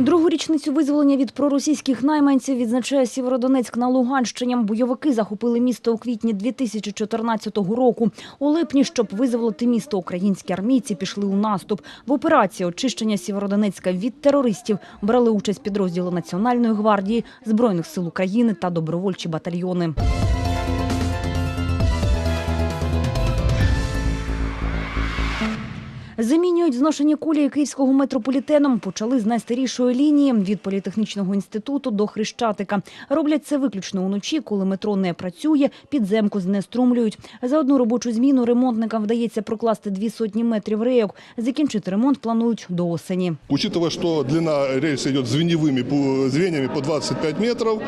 Другу річницю визволення від проросійських найманців відзначає Сєвєродонецьк на Луганщині. Бойовики захопили місто у квітні 2014 року. У липні, щоб визволити місто, українські армійці пішли у наступ. В операції очищення Сєвєродонецька від терористів брали участь підрозділи Національної гвардії, Збройних сил України та добровольчі батальйони. Замінюють зношені кулі київського метрополітеном. Почали з найстарішої лінії від політехнічного інституту до Хрещатика. Роблять це виключно уночі, коли метро не працює, підземку знеструмлюють. За одну робочу зміну ремонтникам вдається прокласти дві сотні метрів рейок. Закінчити ремонт планують до осені. Учитывая, что длина рельса идет звеневыми пу- звеньями по 25 метров,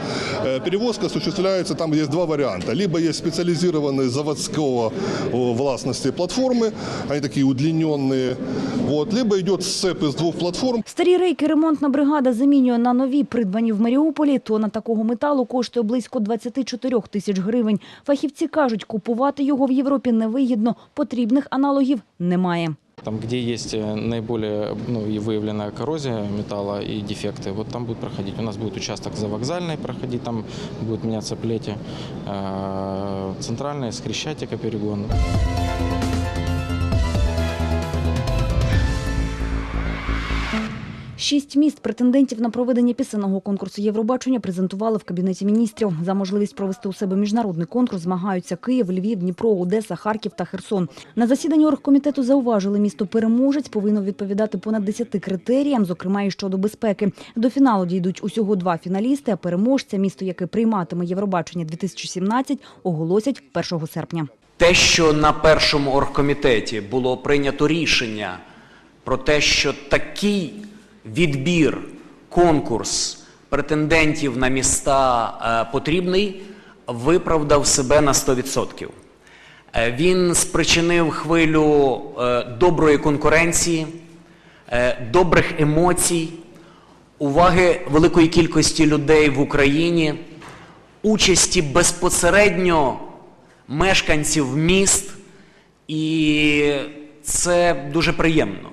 э, перевозка осуществляется, там есть два варианта. Либо есть специализированные заводского о, властности платформы, они такие удлиненные, вот, либо идет сцеп из двух платформ, Старі рейки ремонтна бригада замінює на нові, придбані в Маріуполі. Тона такого металу коштує близько 24 тисяч гривень. Фахівці кажуть, купувати його в Європі невигідно, потрібних аналогів немає. Там, где есть э, наиболее ну, и выявленная коррозия металла и дефекты, вот там будет проходить. У нас будет участок за вокзальной проходить, там будет меняться плети. Э, Центральная, с Хрещатика перегон. Шість міст претендентів на проведення пісенного конкурсу Євробачення презентували в Кабінеті міністрів. За можливість провести у себе міжнародний конкурс змагаються Київ, Львів, Дніпро, Одеса, Харків та Херсон. На засіданні оргкомітету зауважили, місто переможець повинно відповідати понад 10 критеріям, зокрема і щодо безпеки. До фіналу дійдуть усього два фіналісти, а переможця, місто, яке прийматиме Євробачення 2017, оголосять 1 серпня. Те, що на першому оргкомітеті було прийнято рішення про те, що такий відбір, конкурс претендентів на міста е, потрібний, виправдав себе на 100%. Е, Він спричинив хвилю е, доброї конкуренції, добрих емоцій, уваги великої кількості людей в Україні, участі безпосередньо мешканців міст, і це дуже приємно.